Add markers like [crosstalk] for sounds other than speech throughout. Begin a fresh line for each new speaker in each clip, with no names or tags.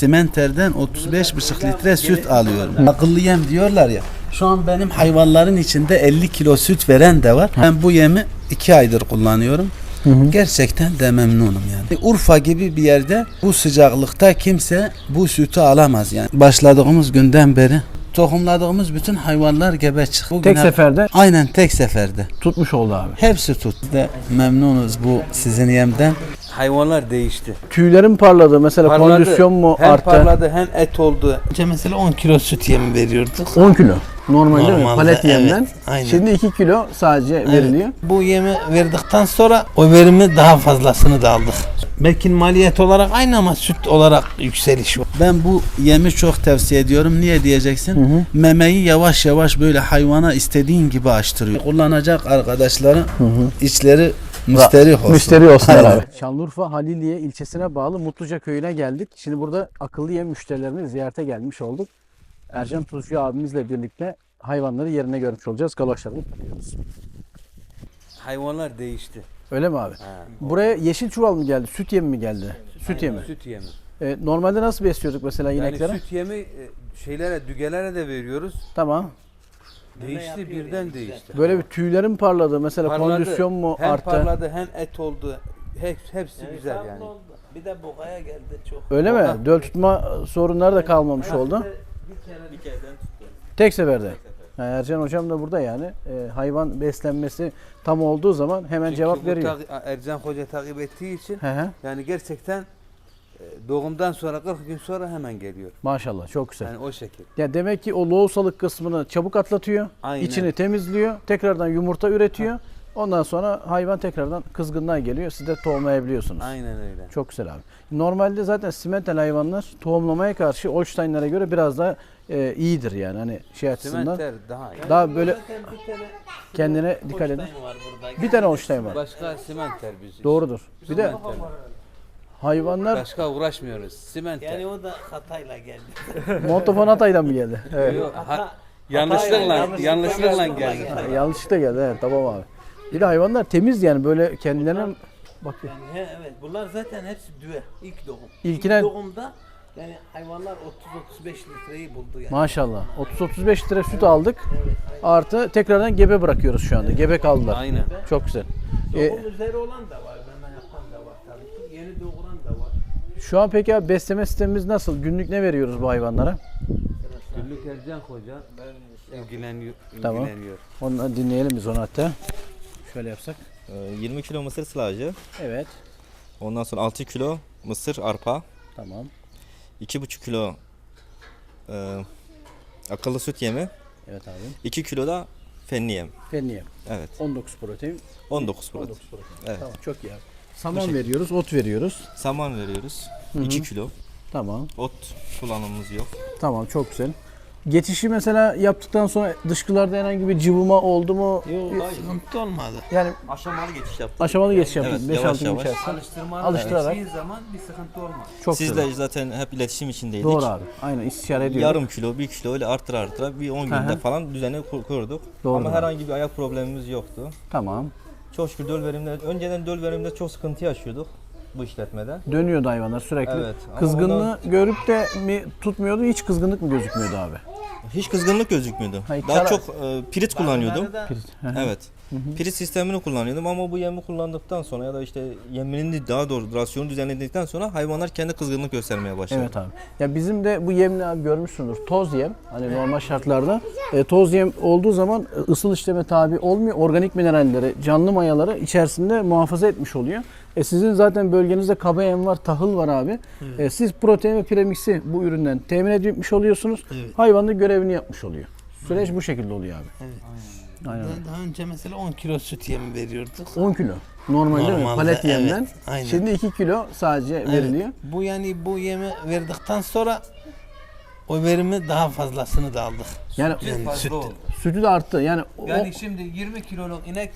simenterden 35,5 litre süt alıyorum. Akıllı yem diyorlar ya. Şu an benim hayvanların içinde 50 kilo süt veren de var. Ben bu yemi 2 aydır kullanıyorum. Gerçekten de memnunum yani. Urfa gibi bir yerde bu sıcaklıkta kimse bu sütü alamaz yani. Başladığımız günden beri tohumladığımız bütün hayvanlar gebe çıktı.
Tek
Bugüne-
seferde
Aynen tek seferde.
tutmuş oldu abi.
Hepsi tut. De memnunuz bu sizin yemden. Hayvanlar değişti.
Tüylerin parladı mesela kondisyon mu
hem
arttı?
parladı hem et oldu. Önce mesela 10 kilo süt yemi veriyorduk.
10 kilo. Normal değil mi?
Normalde,
Palet yemden.
evet, aynen.
Şimdi 2 kilo sadece veriliyor.
Bu yemi verdikten sonra o verimi daha fazlasını da aldık. Belki maliyet olarak aynı ama süt olarak yükseliş var. Ben bu yemi çok tavsiye ediyorum. Niye diyeceksin? Memeyi yavaş yavaş böyle hayvana istediğin gibi açtırıyor. Kullanacak arkadaşların içleri müsterih olsun.
Müşteri
Aynen.
abi. Şanlıurfa Haliliye ilçesine bağlı Mutluca köyüne geldik. Şimdi burada akıllı yem müşterilerini ziyarete gelmiş olduk. Ercan Tuzcu abimizle birlikte hayvanları yerine görmüş olacağız. Galoşlarını takıyoruz.
Hayvanlar değişti.
Öyle mi abi? Buraya yeşil çuval mı geldi? Süt yemi mi geldi? Süt yemi.
Süt yemi.
E, normalde nasıl besliyorduk mesela ineklere?
Yani süt yemi e, şeylere, dügelere de veriyoruz.
Tamam.
Değişti birden değişti.
Böyle bir tüylerin parladı. Mesela
Parladı.
kondisyon mu
hem
arttı?
parladı hem et oldu. Hep, hepsi güzel yani.
Bir de bokaya geldi çok.
Öyle mi? Döl tutma sorunları da kalmamış oldu.
Bir kereden tuttu.
Tek seferde. Ha, Ercan hocam da burada yani. E, hayvan beslenmesi tam olduğu zaman hemen
Çünkü
cevap
bu
veriyor.
ta- Ercan Hoca takip ettiği için
He he.
yani gerçekten e, doğumdan sonra 40 gün sonra hemen geliyor.
Maşallah çok güzel.
Yani o şekil.
Ya demek ki o loğusalık kısmını çabuk atlatıyor.
Aynen.
içini temizliyor. Tekrardan yumurta üretiyor. Ondan sonra hayvan tekrardan kızgınlığa geliyor. Siz de tohumlayabiliyorsunuz.
Aynen öyle.
Çok güzel abi. Normalde zaten simental hayvanlar tohumlamaya karşı Holstein'lere göre biraz daha e, iyidir yani hani şey açısından.
Simenter daha iyi.
Daha böyle
Zaten bir tane
kendine dikkat edin.
Holstein var burada.
Bir tane Holstein var.
Başka simenter biz.
Doğrudur. Bir de
Simenter.
hayvanlar
Başka uğraşmıyoruz. Simenter.
Yani o da Hatay'la geldi. [laughs]
Montofon Hatay'dan mı geldi? Evet.
Yok, ha- yanlışlıkla, yanlışlıkla geldi.
Yanlışlıkla geldi. Evet tamam abi. Bir de hayvanlar temiz yani böyle kendilerine bak
Yani he, evet bunlar zaten hepsi düve. İlk doğum.
İlkine-
İlk doğumda yani hayvanlar 30-35 litreyi buldu yani.
maşallah 30-35 lira süt aldık. Artı tekrardan gebe bırakıyoruz şu anda. Gebe kaldılar.
Aynen.
Çok güzel. E,
Doğum üzeri olan da var. Meme yapan da var tabii ki. Yeni doğuran da var.
şu an peki abi besleme sistemimiz nasıl? Günlük ne veriyoruz bu hayvanlara?
Günlük Ercan Hoca ilgileniyor.
Tamam.
ilgileniyor.
Onu dinleyelim biz onu hatta. Şöyle yapsak.
Ee, 20 kilo mısır silajı.
Evet.
Ondan sonra 6 kilo mısır arpa.
Tamam.
2,5 kilo e, akıllı süt yemi.
Evet abi.
2 kilo da fenli yem.
Fenliye.
Evet.
19 protein.
19 protein.
19 protein.
Evet.
Tamam çok iyi abi. Saman veriyoruz, ot veriyoruz.
Saman veriyoruz. 2 kilo.
Tamam.
Ot kullanımımız yok.
Tamam çok güzel. Geçişi mesela yaptıktan sonra dışkılarda herhangi bir cıvıma oldu mu?
Sıkıntı olmadı.
Yani
Aşamalı geçiş yaptık.
aşamalı geçiş
Evet,
yaptınız. 5-6
yavaş
gün
yavaş.
içerisinde.
Alıştırmalı
Alıştırarak.
geçtiği zaman bir sıkıntı olmaz.
Çok güzel.
Sizle zaten hep iletişim içindeydik.
Doğru abi. Aynen istişare ediyoruz.
Yarım kilo, 1 kilo öyle artıra artıra bir 10 günde falan düzeni kur- kurduk.
Doğru
Ama
abi.
herhangi bir ayak problemimiz yoktu.
Tamam.
Çok şükür döl verimde, önceden döl verimde çok sıkıntı yaşıyorduk bu işletmede.
Dönüyordu hayvanlar sürekli.
Evet, ama
Kızgınlığı
ondan-
görüp de mi tutmuyordu? Hiç kızgınlık mı gözükmüyordu abi?
Hiç kızgınlık gözükmüyordu.
Hayır,
Daha
kara-
çok e, pirit kullanıyordum.
Da
Evet. Pirit sistemini kullanıyordum ama bu yemi kullandıktan sonra ya da işte yeminin daha doğru rasyonu düzenledikten sonra hayvanlar kendi kızgınlık göstermeye başladı.
Evet abi. Ya bizim de bu yemle abi görmüşsündür. Toz yem. Hani normal şartlarda e, toz yem olduğu zaman e, ısıl işleme tabi olmuyor. Organik mineralleri, canlı mayaları içerisinde muhafaza etmiş oluyor. E sizin zaten bölgenizde kaba yem var, tahıl var abi. E, siz protein ve premiksi bu üründen temin etmiş oluyorsunuz. Hayvan da görevini yapmış oluyor. Süreç bu şekilde oluyor abi. Aynen. Öyle.
Daha önce mesela 10 kilo süt yemi veriyorduk.
10 kilo. Normal değil mi?
Normalde,
Palet
evet,
yemden.
aynen.
Şimdi 2 kilo sadece veriliyor.
Evet. Bu yani bu yemi verdikten sonra o verimi daha fazlasını da aldık.
Yani
Yani
fazla
süt.
sütü de arttı. Yani, o-
Yani şimdi 20 kiloluk inek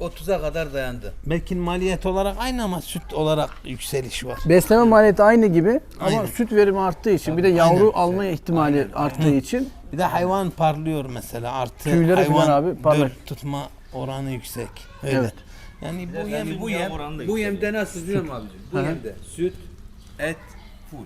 30'a kadar dayandı. Belki maliyet olarak aynı ama süt olarak yükseliş var.
Besleme maliyeti aynı gibi ama
Aynen.
süt verimi arttığı için bir de yavru alma ihtimali arttığı için
Bir de hayvan parlıyor mesela artı
Tüyleri
hayvan
falan abi parlar.
döl tutma oranı yüksek. Öyle.
Evet.
Yani bu yem bu yem bu yemde nasıl musun abicim? Bu
Hı
yemde süt, et, full.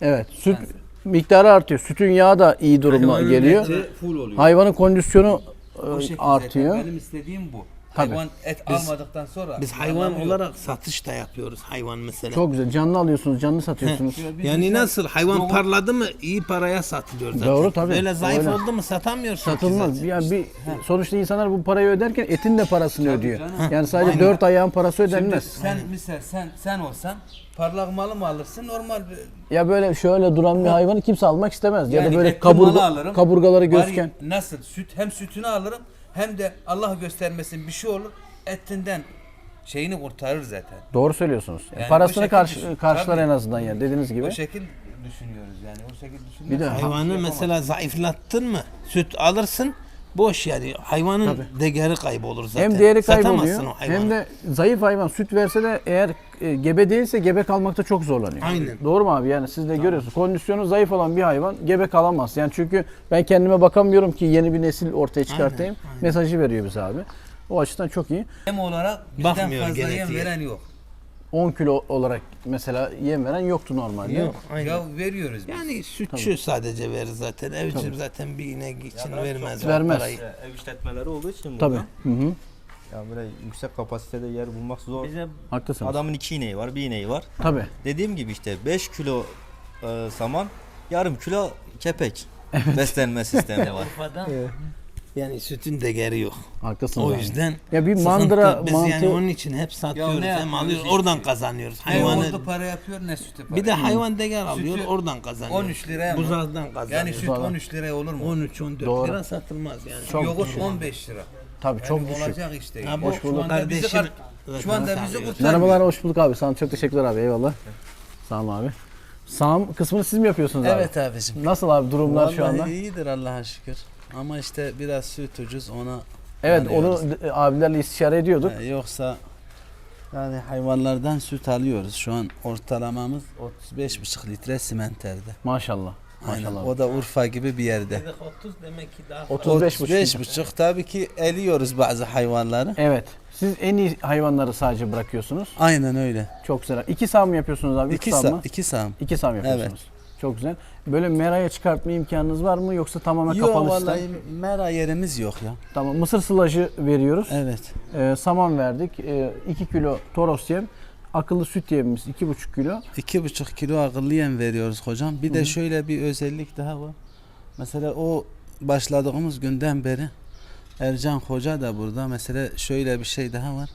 Evet. Süt miktarı artıyor. Sütün yağı da iyi duruma geliyor.
full oluyor.
Hayvanın kondisyonu e,
O şekilde
artıyor.
Benim istediğim bu.
Tabii.
Hayvan et almadıktan sonra
Biz hayvan
anlamı yok.
olarak satış da yapıyoruz hayvan mesela.
Çok güzel. Canlı alıyorsunuz, canlı satıyorsunuz. [laughs]
Biz
yani nasıl hayvan
Doğru.
parladı mı iyi paraya satılıyor zaten.
Doğru, tabii.
Böyle zayıf
Öyle.
oldu mu satamıyorsun.
Satılmaz.
zaten.
Yani bir sonuçta insanlar bu parayı öderken etin de parasını ödüyor.
canım.
Yani sadece
Aynen.
dört ayağın parası
Şimdi
ödenmez.
sen misal sen sen olsan parlak malı mı alırsın normal bir
Ya böyle şöyle duran bir hayvanı kimse almak istemez. ya da
Yani
böyle kaburga,
alırım.
kaburgaları gözken.
ya, Nasıl süt hem sütünü alırım hem de Allah göstermesin bir şey olur etinden şeyini kurtarır zaten.
Doğru söylüyorsunuz.
Yani
Parasını karşı,
düşün.
karşılar
Tabii.
en azından yani dediğiniz gibi.
O şekil düşünüyoruz yani. O şekil düşünüyoruz.
Bir de
Hayvanı mesela zayıflattın mı süt alırsın boş yani hayvanın değeri kaybolur zaten.
Hem değeri kayboluyor
o hayvanı.
hem de zayıf hayvan süt verse de eğer e, gebe değilse gebe kalmakta çok zorlanıyor.
Aynen.
Doğru mu abi? Yani siz de görüyorsunuz. Kondisyonu zayıf olan bir hayvan gebe kalamaz. Yani çünkü ben kendime bakamıyorum ki yeni bir nesil ortaya çıkartayım. Mesajı veriyor bize abi. O açıdan çok iyi.
Yem olarak bizden
Bakmıyor
fazla yem veren yok.
10 kilo olarak mesela yem veren yoktu normalde.
Yok, aynen.
Ya veriyoruz biz.
Yani sütçü sadece verir zaten. Evcil zaten bir inek için vermez.
Vermez.
parayı.
Ev işletmeleri olduğu için
Tabii.
burada.
Hı hı.
Ya böyle yüksek kapasitede yer bulmak zor. Bize
Haklısınız.
adamın iki ineği var, bir ineği var.
Tabii.
Dediğim gibi işte 5 kilo e, saman, yarım kilo kepek beslenme sistemi [laughs] var.
Urfa'da yani sütün değeri yok.
Haklısınız.
O
abi.
yüzden
Ya bir
sıkıntı.
mandıra
biz
mantığı
yani onun için hep satıyoruz
ne
hem alıyoruz oradan kazanıyoruz.
Ne
Hayvanı
oldu para yapıyor ne sütü para.
bir de hayvan değer alıyor
Sütü
oradan kazanıyor.
13 liraya mı?
Buzağdan kazanıyor.
Yani süt
Falan.
13 liraya olur mu?
13 14
Doğru.
lira satılmaz yani.
Çok
Yoğurt
düşük.
15 lira.
Tabii çok
Yani
düşük.
olacak işte.
Boş
şu
bulduk kardeşim.
kar- Şu anda bizi kurtarmıyor.
Merhabalar, hoş bulduk abi. Sana çok teşekkürler abi. Eyvallah. Sağ olun abi. Sağım kısmını siz mi yapıyorsunuz abi?
Evet abicim.
Nasıl abi durumlar şu
Vallahi
anda?
iyidir Allah'a şükür. Ama işte biraz süt ucuz ona
Evet onu abilerle istişare ediyorduk.
Ee, Yoksa yani hayvanlardan süt alıyoruz. Şu an ortalamamız 35,5 litre simenterde.
Maşallah.
Aynen.
Maşallah.
O da Urfa gibi bir yerde.
30 demek ki daha
35
35,5 tabii ki eliyoruz bazı hayvanları.
Evet. Siz en iyi hayvanları sadece bırakıyorsunuz.
Aynen öyle.
Çok güzel. İki sağ mı yapıyorsunuz abi?
İki
sağ mı?
iki sağ.
İki sağ mı yapıyorsunuz? Çok güzel. Böyle meraya çıkartma imkanınız var mı yoksa tamamen
Yok
kapalı
vallahi
sistem?
mera yerimiz yok ya.
Tamam. Mısır sılajı veriyoruz.
Evet.
Ee, saman verdik. 2 kilo toros yem. Akıllı süt yemimiz 2,5 kilo.
İki buçuk kilo akıllı yem veriyoruz hocam. Bir de şöyle bir özellik daha var. Mesela o başladığımız günden beri Ercan Hoca da burada. Mesela şöyle bir şey daha var.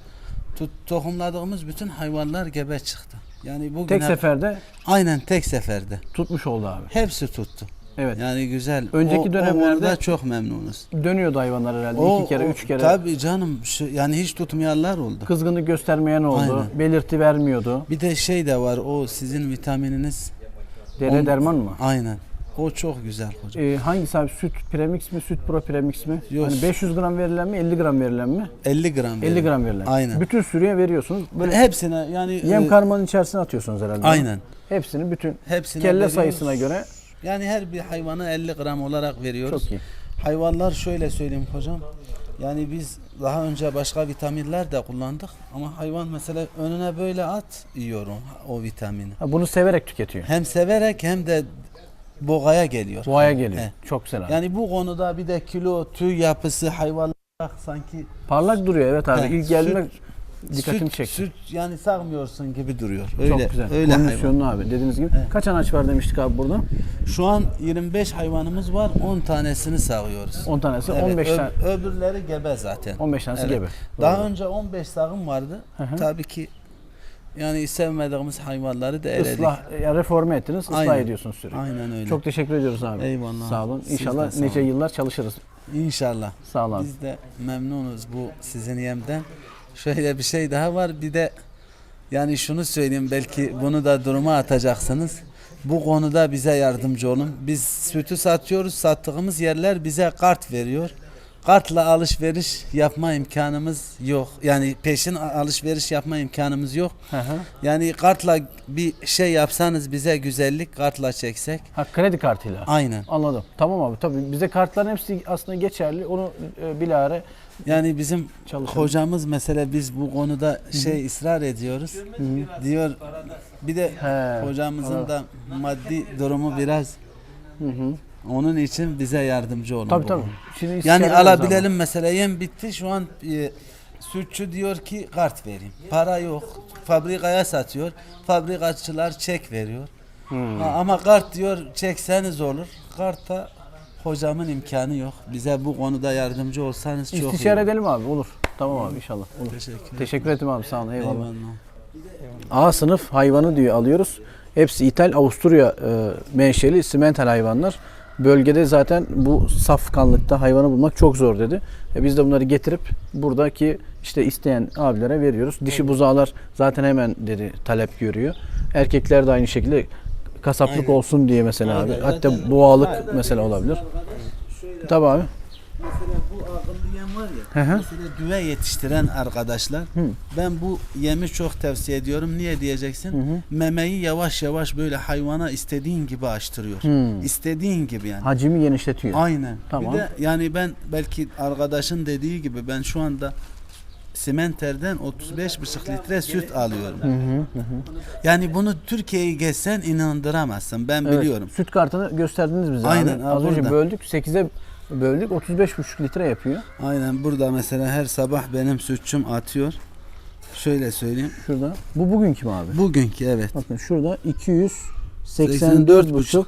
Tut, tohumladığımız bütün hayvanlar gebe çıktı. Yani bugün
Tek seferde
aynen tek seferde.
tutmuş oldu abi.
Hepsi tuttu.
Evet.
Yani güzel.
Önceki
O- o
dönemlerde-
konuda çok memnunuz.
Dönüyordu hayvanlar herhalde. İki kere, üç kere.
Tabii canım. Şu, yani hiç tutmayanlar oldu.
Kızgınlık göstermeyen oldu.
Aynen.
Belirti vermiyordu.
Bir de şey de var. O sizin vitamininiz.
Dere
On-
derman mı?
Aynen. O çok güzel hocam.
Ee, hangisi abi? Süt premix mi? Süt pro premix mi?
Yok.
Hani 500 gram verilen mi? 50 gram verilen mi?
50 gram.
50 gram verilen.
Aynen.
Bütün sürüye veriyorsunuz. Böyle
Hepsine yani
yem
e,
karmanın içerisine atıyorsunuz herhalde.
Aynen.
Hepsini bütün
Hepsine
kelle
veriyoruz.
sayısına göre
Yani her bir hayvana 50 gram olarak veriyoruz.
çok iyi.
Hayvanlar şöyle söyleyeyim hocam. Yani biz daha önce başka vitaminler de kullandık ama hayvan mesela önüne böyle at yiyor o, o vitamini.
Ha, bunu severek tüketiyor.
Hem severek hem de boğaya geliyor.
Boğaya geliyor.
He.
Çok güzel abi.
Yani bu konuda bir de kilo tüy yapısı hayvanlar sanki
Parlak duruyor evet abi.
He,
İlk geldiğinde
süt-
dikkatimi
süt,
çekti.
süt yani sağmıyorsun gibi duruyor. Öyle
çok güzel.
öyle hayvan.
Kondisyonlu abi dediğiniz gibi. Kaç anaç var demiştik abi burada?
Şu an 25 hayvanımız var. 10 tanesini sağıyoruz.
10 tanesi,
Evet,
15
ö-
tane.
öbürleri gebe zaten.
15 tanesi
Evet.
gebe.
Daha
Doğru.
önce 15 sağım vardı.
Hı hı.
Tabii ki yani sevmediğimiz hayvanları da eledik.
Islah, ya reforme ettiniz, ıslah
Aynen.
ediyorsunuz sürekli.
Aynen öyle.
Çok teşekkür ediyoruz abi.
Eyvallah.
Sağ olun.
Siz
İnşallah
sağ
nice
olun.
yıllar çalışırız.
İnşallah.
Sağ ol abi.
Biz de memnunuz bu sizin yemden. Şöyle bir şey daha var. Bir de yani şunu söyleyeyim belki bunu da duruma atacaksınız. Bu konuda bize yardımcı olun. Biz sütü satıyoruz. Sattığımız yerler bize kart veriyor. Kartla alışveriş yapma imkanımız yok. Yani peşin alışveriş yapma imkanımız yok.
Hı hı.
Yani kartla bir şey yapsanız bize güzellik kartla çeksek.
Ha kredi kartıyla.
Aynen.
Anladım. Tamam abi tabii bize kartların hepsi aslında geçerli. Onu e, bilahare
Yani bizim
Çalışalım.
hocamız mesela biz bu konuda şey ısrar ediyoruz. Diyor bir de
He,
hocamızın da maddi durumu biraz onun için bize yardımcı olun.
tabii tabii. Şimdi
Yani
isteyemez
alabilelim mesela yem bitti şu an e, sütçü diyor ki kart vereyim. Para yok. Fabrikaya satıyor. Fabrikacılar çek veriyor.
Hmm.
Ha, ama kart diyor çekseniz olur. Kartta hocamın imkanı yok. Bize bu konuda yardımcı olsanız
ama.
çok
İstişare
iyi. olur.
edelim abi olur. Tamam abi inşallah. Olur.
Teşekkür
Teşekkür ederim abi sağ olun eyvallah.
Eyvallah.
A sınıf hayvanı diyor alıyoruz. Hepsi İthal Avusturya e, menşeli simental hayvanlar. Bölgede zaten bu saf kanlıkta hayvanı bulmak çok zor dedi. E biz de bunları getirip buradaki işte isteyen abilere veriyoruz. Dişi buzağlar zaten hemen dedi talep görüyor. Erkekler de aynı şekilde kasaplık
Aynen.
olsun diye mesela abi.
Aynen.
Hatta
Zaten-
boğalık mesela olabilir. Tabii abi.
Mesela bu akıllı yem var
Hı
ya.
hı.
mesela düve yetiştiren arkadaşlar. Ben bu yemi çok tavsiye ediyorum. Niye diyeceksin? Memeyi yavaş yavaş böyle hayvana istediğin gibi açtırıyor.
Hı.
İstediğin gibi yani.
Hacimi genişletiyor.
Aynen.
Tamam.
Bir de yani ben belki arkadaşın dediği gibi ben şu anda Simenter'den 35,5 litre süt alıyorum. Yani bunu Türkiye'yi gezsen inandıramazsın. Ben
Evet,
biliyorum.
Süt kartını gösterdiniz bize
Aynen,
abi. Az önce böldük. 8'e böldük. 35,5 litre yapıyor.
Aynen burada mesela her sabah benim sütçüm atıyor. Şöyle söyleyeyim.
Şurada. Bu bugünkü mü abi?
Bugünkü evet.
Bakın şurada 284,5.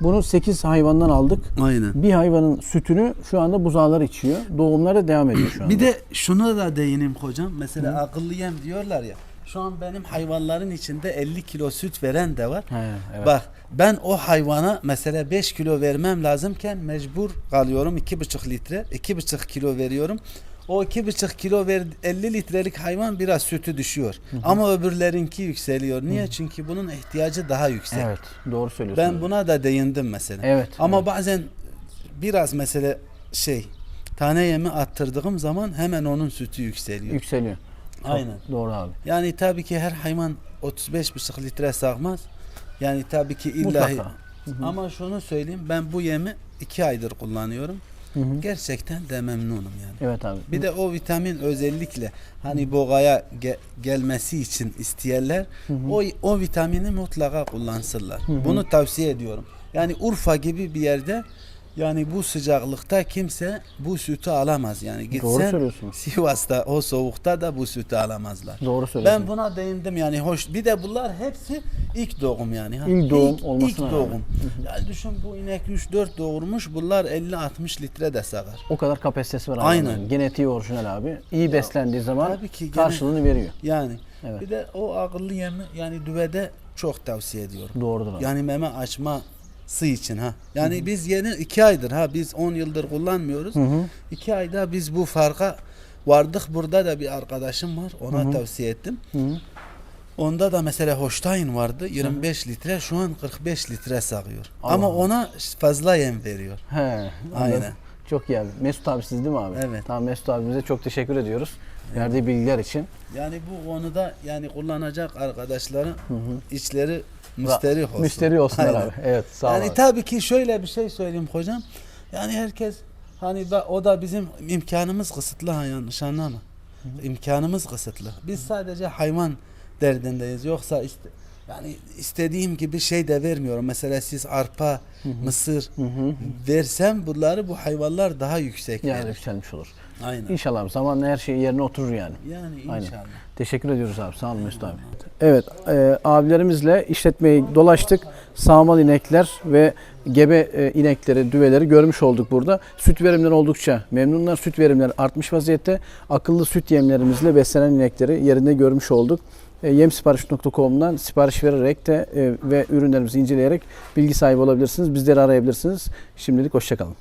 Bunu 8 hayvandan aldık.
Aynen.
Bir hayvanın sütünü şu anda buzağlar içiyor. Doğumlar da devam ediyor şu anda.
Bir de şunu da değineyim hocam. Mesela akıllı yem diyorlar ya. Şu an benim hayvanların içinde 50 kilo süt veren de var.
He, evet.
Bak ben o hayvana mesela 5 kilo vermem lazımken mecbur kalıyorum 2,5 litre 2,5 kilo veriyorum. O 2,5 kilo ver 50 litrelik hayvan biraz sütü düşüyor. Ama öbürlerinki yükseliyor. Niye? Çünkü bunun ihtiyacı daha yüksek.
Evet, doğru söylüyorsun.
Ben buna da değindim mesela.
Evet,
Ama
evet.
bazen biraz mesela şey tane yemi attırdığım zaman hemen onun sütü yükseliyor.
yükseliyor.
Aynen.
Doğru abi.
Yani tabii ki her hayvan 35,5 litre sağmaz. Yani tabii ki illahi.
Mutlaka.
Ama şunu söyleyeyim ben bu yemi iki aydır kullanıyorum.
Hı hı.
Gerçekten de memnunum yani.
Evet abi.
Bir de o vitamin özellikle hani boğaya ge- gelmesi için isteyenler o o vitamini mutlaka kullansınlar. Bunu tavsiye ediyorum. Yani Urfa gibi bir yerde yani bu sıcaklıkta kimse bu sütü alamaz. Yani
Doğru
gitsen. Sivas'ta o soğukta da bu sütü alamazlar.
Doğru söylüyorsun.
Ben buna değindim yani hoş. Bir de bunlar hepsi ilk doğum yani.
İlk doğum
ilk,
olmasına
ilk
rağmen.
doğum. Yani düşün bu inek 3-4 doğurmuş. Bunlar 50-60 litre de sağar.
O kadar kapasitesi var
Aynen.
hayvanların. Genetiği orijinal abi. İyi beslendiği zaman
tabii ki gene-
karşılığını veriyor.
Yani
Evet.
bir de o akıllı yemi yani düvede çok tavsiye ediyorum.
Doğrudur abi.
Yani meme açması için ha. Yani biz yeni iki aydır ha biz 10 yıldır kullanmıyoruz. İki ayda biz bu farka vardık. Burada da bir arkadaşım var. Ona tavsiye ettim. Onda da mesela Holstein vardı 25 litre şu an 45 litre sağıyor. Ama ona fazla yem veriyor.
He.
Aynen.
Çok iyi abi. Mesut abi siz değil mi abi?
Evet.
Tamam Mesut abimize çok teşekkür ediyoruz. Verdiği bilgiler için.
Yani bu konuda yani kullanacak arkadaşların içleri müsterih olsun.
Müşteri olsunlar
Aynen.
abi. Evet sağ ol
Yani
abi.
tabii ki şöyle bir şey söyleyeyim hocam. Yani herkes hani da, o da bizim imkanımız kısıtlı ha yanlış anlama. İmkanımız kısıtlı. Biz sadece hayvan derdindeyiz. Yoksa işte yani istediğim gibi şey de vermiyorum. Mesela siz arpa, mısır versem bunları bu hayvanlar daha yüksek
Yani
verir.
yükselmiş olur.
Aynen.
İnşallah zamanla her şey yerine oturur yani.
Yani
Aynen.
inşallah.
Teşekkür ediyoruz abi. Sağ olun Mesut abi. Evet, e, abilerimizle işletmeyi dolaştık. Sağmal inekler ve gebe e, inekleri, düveleri görmüş olduk burada. Süt verimleri oldukça memnunlar. Süt verimleri artmış vaziyette. Akıllı süt yemlerimizle beslenen inekleri yerinde görmüş olduk. E, yemsipariş.com'dan sipariş vererek de e, ve ürünlerimizi inceleyerek bilgi sahibi olabilirsiniz. Bizleri arayabilirsiniz. Şimdilik hoşçakalın.